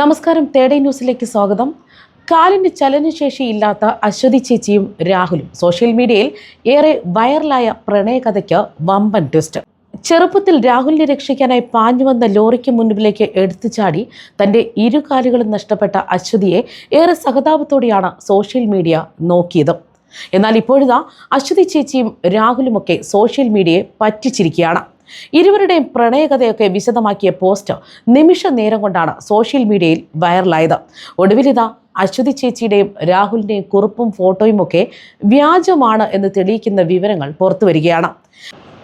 നമസ്കാരം തേടേ ന്യൂസിലേക്ക് സ്വാഗതം. കാലിന് ചലനശേഷിയില്ലാത്ത അശ്വതി ചേച്ചിയും രാഹുലും. സോഷ്യൽ മീഡിയയിൽ ഏറെ വൈറലായ പ്രണയകഥയ്ക്ക് വമ്പൻ ട്വിസ്റ്റ്. ചെറുപ്പത്തിൽ രാഹുലിനെ രക്ഷിക്കാനായി പാഞ്ഞു വന്ന ലോറിക്ക് മുൻപിലേക്ക് എടുത്തു ചാടി തന്റെ ഇരുകാലുകളും നഷ്ടപ്പെട്ട അശ്വതിയെ ഏറെ സഹതാപത്തോടെയാണ് സോഷ്യൽ മീഡിയ നോക്കിയത്. എന്നാൽ ഇപ്പോഴിതാ അശ്വതി ചേച്ചിയും രാഹുലുമൊക്കെ സോഷ്യൽ മീഡിയയെ പറ്റിച്ചിരിക്കുകയാണ്. ഇരുവരുടെയും പ്രണയകഥയൊക്കെ വിശദമാക്കിയ പോസ്റ്റ് നിമിഷ നേരം കൊണ്ടാണ് സോഷ്യൽ മീഡിയയിൽ വൈറലായത്. ഒടുവിലിതാ അശ്വതി ചേച്ചിയുടെയും രാഹുലിന്റെയും കുറിപ്പും ഫോട്ടോയും ഒക്കെ വ്യാജമാണ് എന്ന് തെളിയിക്കുന്ന വിവരങ്ങൾ പുറത്തു വരികയാണ്.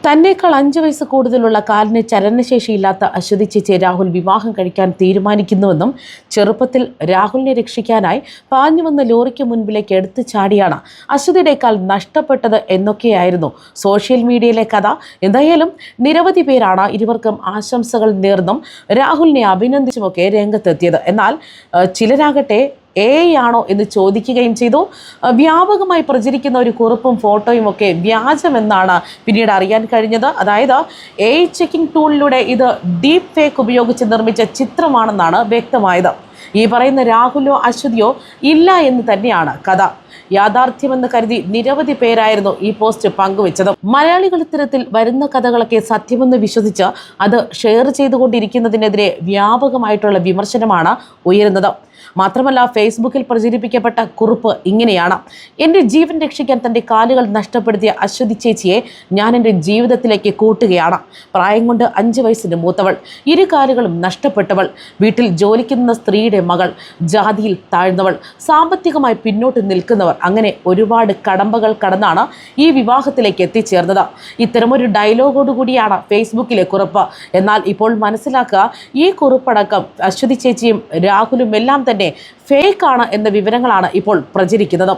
തന്നേക്കാൾ അഞ്ച് വയസ്സ് കൂടുതലുള്ള കാലിന് ചലനശേഷിയില്ലാത്ത അശ്വതി ചേച്ചിയെ രാഹുൽ വിവാഹം കഴിക്കാൻ തീരുമാനിക്കുന്നുവെന്നും ചെറുപ്പത്തിൽ രാഹുലിനെ രക്ഷിക്കാനായി പാഞ്ഞു വന്ന ലോറിക്ക് മുൻപിലേക്ക് എടുത്തു ചാടിയാണ് അശ്വതിയുടെ കാൽ നഷ്ടപ്പെട്ടത് എന്നൊക്കെയായിരുന്നു സോഷ്യൽ മീഡിയയിലെ കഥ. എന്തായാലും നിരവധി പേരാണ് ഇരുവർക്കും ആശംസകൾ നേർന്നും രാഹുലിനെ അഭിനന്ദിച്ചുമൊക്കെ രംഗത്തെത്തിയത്. എന്നാൽ ചിലരാകട്ടെ എ ആണോ എന്ന് ചോദിക്കുകയും ചെയ്തു. വ്യാപകമായി പ്രചരിക്കുന്ന ഒരു കുറിപ്പും ഫോട്ടോയും ഒക്കെ വ്യാജമെന്നാണ് പിന്നീട് അറിയാൻ കഴിഞ്ഞത്. അതായത് എ ചെക്കിംഗ് ടൂളിലൂടെ ഇത് ഡീപ് ഫേക്ക് ഉപയോഗിച്ച് നിർമ്മിച്ച ചിത്രമാണെന്നാണ് വ്യക്തമായത്. ഈ പറയുന്ന രാഹുലോ അശ്വതിയോ ഇല്ല എന്ന് തന്നെയാണ് കഥ. യാഥാർത്ഥ്യമെന്ന് കരുതി നിരവധി പേരായിരുന്നു ഈ പോസ്റ്റ് പങ്കുവച്ചത്. മലയാളികൾ ഇത്തരത്തിൽ വരുന്ന കഥകളൊക്കെ സത്യമെന്ന് വിശ്വസിച്ച് അത് ഷെയർ ചെയ്തുകൊണ്ടിരിക്കുന്നതിനെതിരെ വ്യാപകമായിട്ടുള്ള വിമർശനമാണ് ഉയരുന്നത്. മാത്രമല്ല ഫേസ്ബുക്കിൽ പ്രചരിപ്പിക്കപ്പെട്ട കുറിപ്പ് ഇങ്ങനെയാണ്. എന്റെ ജീവൻ രക്ഷിക്കാൻ തന്റെ കാലുകൾ നഷ്ടപ്പെടുത്തിയ അശ്വതി ചേച്ചിയെ ഞാൻ എന്റെ ജീവിതത്തിലേക്ക് കൂട്ടുകയാണ്. പ്രായം കൊണ്ട് അഞ്ച് വയസ്സിന് മൂത്തവൾ. ഇരു കാലുകളും നഷ്ടപ്പെട്ടവൾ. വീട്ടിൽ ജോലിക്കുന്ന സ്ത്രീയുടെ മകൾ. ജാതിയിൽ താഴ്ന്നവൾ. സാമ്പത്തികമായി പിന്നോട്ട് നിൽക്കുന്നവർ. അങ്ങനെ ഒരുപാട് കടമ്പകൾ കടന്നാണ് ഈ വിവാഹത്തിലേക്ക് എത്തിച്ചേർന്നത്. ഇത്തരമൊരു ഡയലോഗോടുകൂടിയാണ് ഫേസ്ബുക്കിലെ കുറിപ്പ്. എന്നാൽ ഇപ്പോൾ മനസ്സിലാക്കുക ഈ കുറിപ്പടക്കം അശ്വതി ചേച്ചിയും രാഹുലും എല്ലാം തന്നെ ഫേക്കാണ് എന്ന വിവരങ്ങളാണ് ഇപ്പോൾ പ്രചരിക്കുന്നത്.